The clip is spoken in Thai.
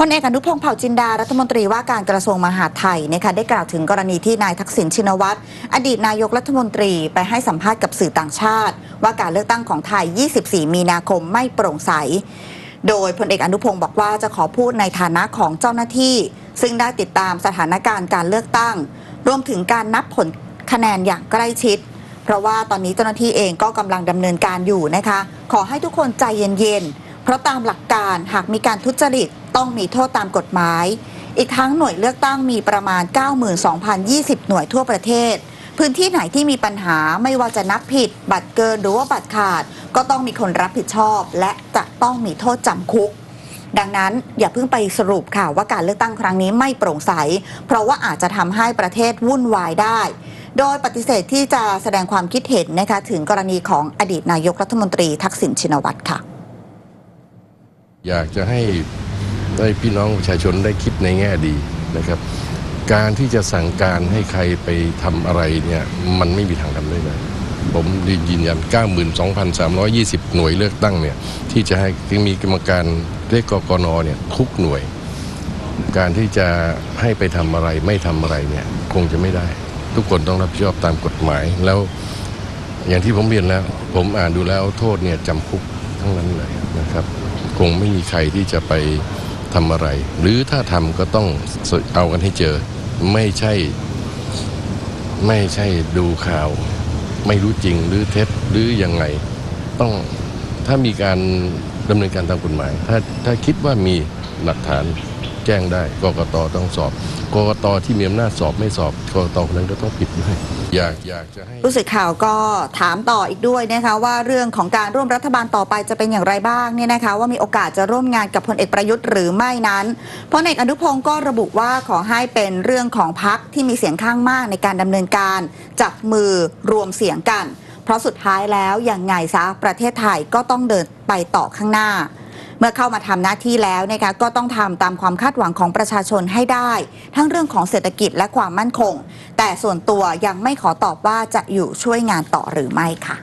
พลเอกอนุพงศ์เผ่าจินดา รัฐมนตรีว่าการกระทรวงมหาดไทยนะคะได้กล่าวถึงกรณีที่นายทักษิณชินวัตรอดีตนายกรัฐมนตรีไปให้สัมภาษณ์กับสื่อต่างชาติ ว่าการเลือกตั้งของไทย 24 มีนาคมไม่โปร่งใส โดยพลเอกอนุพงศ์บอกว่าจะขอพูดในฐานะของเจ้าหน้าที่ ซึ่งได้ติดตามสถานการณ์การเลือกตั้ง รวมถึงการนับผลคะแนนอย่างใกล้ชิด เพราะว่าตอนนี้เจ้าหน้าที่เองก็กำลังดำเนินการอยู่นะคะ ขอให้ทุกคนใจเย็นๆเพราะตามหลักการหากมีการทุจริต ต้องมีโทษตามกฎหมาย อีกทั้งหน่วยเลือกตั้งมีประมาณ 92,020 หน่วยทั่วประเทศ พื้นที่ไหนที่มีปัญหาไม่ว่าจะนับผิด บัตรเกินหรือว่าบัตรขาด ก็ต้องมีคนรับผิดชอบ และจะต้องมีโทษจำคุกดังนั้นอย่าเพิ่งไปสรุปค่ะว่าการเลือกตั้งครั้งนี้ไม่โปร่งใส เพราะว่าอาจจะทำให้ประเทศวุ่นวายได้ โดยปฏิเสธที่จะแสดงความคิดเห็นนะคะถึงกรณีของอดีตนายกรัฐมนตรีทักษิณชินวัตรค่ะ อยากจะให้ ให้พี่น้องประชาชนได้คิดในแง่ดีนะครับ การที่จะสั่งการให้ใครไปทำอะไรเนี่ยมันไม่มีทางทำได้เลยผมยืนยัน 92,320 หน่วยเลือกตั้งเนี่ยที่จะให้ที่มีกรรมการเรียกกกนเนี่ยทุกหน่วย การที่จะให้ไปทำอะไรไม่ทำอะไรเนี่ยคงจะไม่ได้ ทุกคนต้องรับผิดชอบตามกฎหมายแล้ว อย่างที่ผมเรียนแล้ว ผมอ่านดูแล้วโทษเนี่ยจำคุกทั้งนั้นเลยนะครับ คงไม่มีใครที่จะไป ทำอะไร หรือถ้าทำก็ต้องเอากันให้เจอ ไม่ใช่ ไม่ใช่ดูข่าว ไม่รู้จริงหรือเท็จหรือยังไง ต้องถ้ามีการดำเนินการตามกฎหมาย ถ้าถ้าคิดว่ามีหลักฐาน แจ้งได้กกตต้องสอบกกตที่มีอำนาจสอบไม่สอบกกตคนนั้นก็ต้องผิดด้วยอยากอยากจะให้ผู้สื่อข่าวก็ถามต่ออีกด้วยนะคะว่าเรื่องของการร่วมรัฐบาลต่อไปจะเป็นอย่างไรบ้างเนี่ยนะคะ ว่ามีโอกาสจะร่วมงานกับพลเอกประยุทธ์หรือไม่นั้นพลเอกอนุพงศ์ก็ระบุว่าขอให้เป็นเรื่องของพักที่มีเสียงข้างมากในการดำเนินการจับมือรวมเสียงกัน เพราะสุดท้ายแล้วอย่างไงซะประเทศไทยก็ต้องเดินไปต่อข้างหน้า เมื่อเข้ามาทำหน้าที่แล้วนะคะก็ต้องทำตามความคาดหวังของประชาชนให้ได้ ทั้งเรื่องของเศรษฐกิจและความมั่นคง แต่ส่วนตัวยังไม่ขอตอบว่าจะอยู่ช่วยงานต่อหรือไม่ค่ะ